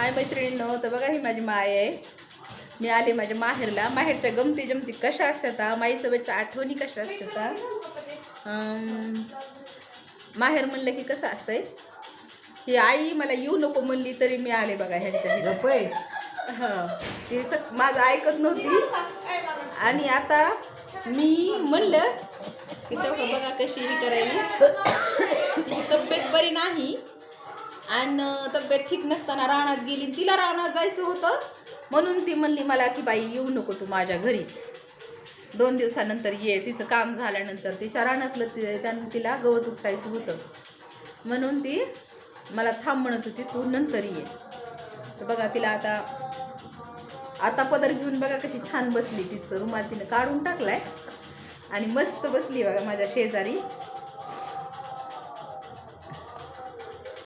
हाय मैत्रिणींनो तर बघा ही माझी माय आहे. मी आले माझ्या माहेरला. माहेरच्या गमती जमती कशा असतात? माईसोबतच्या आठवणी कशा असतात माहेर म्हणलं की कसं असतंय? ही आई मला येऊ नको म्हणली तरी मी आले बघा ह्यांच्या. गप्पय हा. ती सग माझं ऐकत नव्हती. आणि आता मी म्हणलं की तेव्हा बघा कशी ही करायली. आणि तब्येत ठीक नसताना रानात गेली आणि तिला रानात जायचं होतं. म्हणून ती म्हणली मला की बाई येऊ नको तू माझ्या घरी. दोन दिवसानंतर ये तिचं काम झाल्यानंतर तिच्या रानातलं ति त्यानं तिला गवत उपटायचं होतं. म्हणून ती मला थांब म्हणत होती तू नंतर ये. तर बघा तिला आता आता पदर घेऊन बघा कशी छान बसली तिचं रुमाल तिनं काढून टाकलाय. आणि मस्त बसली बघा माझ्या शेजारी.